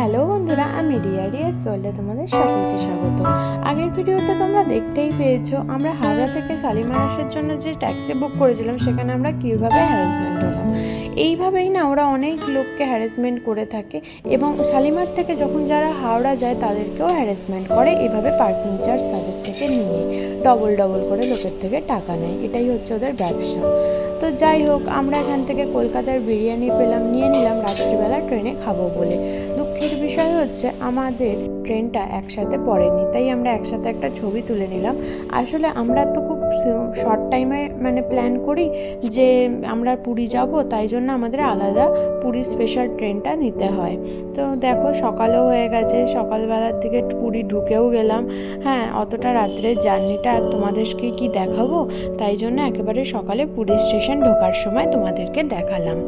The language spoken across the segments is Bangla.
হ্যালো বন্ধুরা, আমি রিয়া রিয়ার চললে তোমাদের সকলকে স্বাগত। আগের ভিডিওতে তোমরা দেখতেই পেয়েছ, আমরা হাওড়া থেকে শালিমার আসার জন্য যে ট্যাক্সি বুক করেছিলাম, সেখানে আমরা কীভাবে হ্যারাসমেন্ট হলাম। এইভাবেই না ওরা অনেক লোককে হ্যারাসমেন্ট করে থাকে এবং শালিমার থেকে যখন যারা হাওড়া যায়, তাদেরকেও হ্যারাসমেন্ট করে। এভাবে পার্কিং চার্জ তাদের থেকে নিয়ে ডবল ডবল করে লোকের থেকে টাকা নেয়। এটাই হচ্ছে ওদের ব্যবসা। তো যাই হোক, আমরা এখান থেকে কলকাতার বিরিয়ানি পেলাম, নিয়ে নিলাম, রাত্রিবেলা ট্রেনে খাব বলে। দুঃখের বিষয় হচ্ছে আমাদের ট্রেনটা একসাথে পড়েনি, তাই আমরা একসাথে একটা ছবি তুলে নিলাম। আসলে আমরা তো খুব শর্ট টাইমে মানে প্ল্যান করি যে আমরা পুরী যাব, তাই জন্য আমাদের আলাদা পুরী স্পেশাল ট্রেনটা নিতে হয়। তো দেখো সকালও হয়ে গেছে, সকালবেলার দিকে পুরী ঢুকেও গেলাম। হ্যাঁ অতটা রাত্রের জার্নিটা আর তোমাদেরকে কি দেখাবো? তাই জন্য একেবারে সকালে পুরী স্টেশন ঢোকার সময় তোমাদেরকে দেখালাম।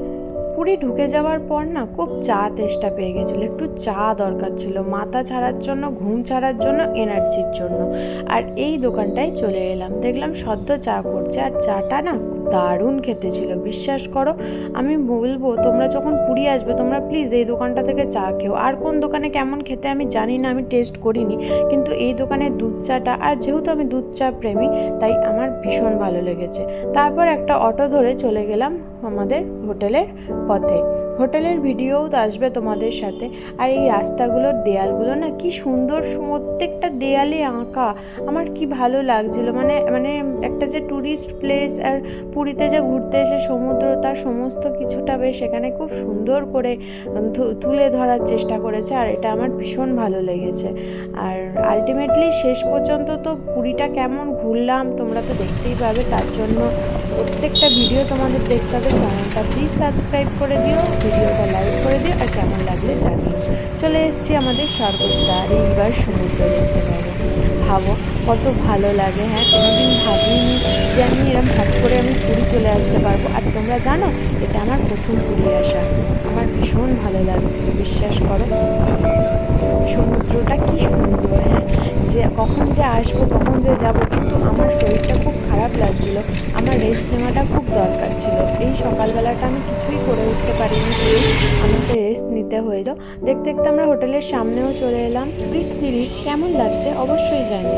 পুরী ঢুকে যাওয়ার পর না খুব চা তেষ্টা পেয়ে গেছিল। একটু চা দরকার ছিল, মাথা ছাড়ার জন্য, ঘুম ছাড়ার জন্য, এনার্জির জন্য। আর এই দোকানটায় চলে এলাম। দেখলাম সদ্য চা করছে, আর চাটা না দারুণ খেতে ছিল। বিশ্বাস করো, আমি বলব, তোমরা যখন পুরী আসবে, তোমরা প্লিজ এই দোকানটা থেকে চা খেও। আর কোন দোকানে কেমন খেতে আমি জানি না, আমি টেস্ট করিনি। কিন্তু এই দোকানের দুধ চাটা, আর যেহেতু আমি দুধ চা প্রেমী, তাই আমার ভীষণ ভালো লেগেছে। তারপর একটা অটো ধরে চলে গেলাম আমাদের হোটেলের পথে। হোটেলের ভিডিওও আসবে তোমাদের সাথে। আর এই রাস্তাগুলোর দেয়ালগুলো না, কি সুন্দর প্রত্যেকটা দেয়ালে আঁকা। আমার কি ভালো লাগছিল মানে মানে একটা যে ট্যুরিস্ট প্লেস আর পুরীতে যে ঘুরতে এসে সমুদ্র তার সমস্ত কিছুটা বেশ এখানে খুব সুন্দর করে তুলে ধরার চেষ্টা করেছে আর এটা আমার ভীষণ ভালো লেগেছে। আর আলটিমেটলি শেষ পর্যন্ত তো পুরীটা কেমন ঘুরলাম তোমরা তো দেখতেই পাবে, তার জন্য প্রত্যেকটা ভিডিও তোমাদের দেখতে হবে। চ্যানেলটা প্লিজ সাবস্ক্রাইব করে দিও, ভিডিওটা লাইক করে দিও আর কেমন লাগলে জানিও। চলে এসেছি আমাদের স্বর্গদ্বার আর এইবার সমুদ্র দেখতে পাবো। ভাবো কত ভালো লাগে হ্যাঁ? কোনোদিন ভাবিনি যে আমি এরম হট করে আমি পুরী চলে আসতে পারব। আর তোমরা জানো, এটা আমার প্রথম পুরী আসা। আমার ভীষণ ভালো লাগছিল বিশ্বাস করো। সমুদ্রটা কি সুন্দর হ্যাঁ? যে কখন যে আসব, কখন যে যাব, কিন্তু আমার শরীরটা খুব খারাপ লাগছিল। আমার রেস্ট নেওয়াটা খুব দরকার ছিল। এই সকালবেলাটা আমি কিছুই করে উঠতে পারিনি প্লিজ আমাকে রেস্ট নিতে হয়ে যাও। দেখতে দেখতে আমরা হোটেলের সামনেও চলে এলাম। ব্রিট সিরিজ কেমন লাগছে অবশ্যই জানি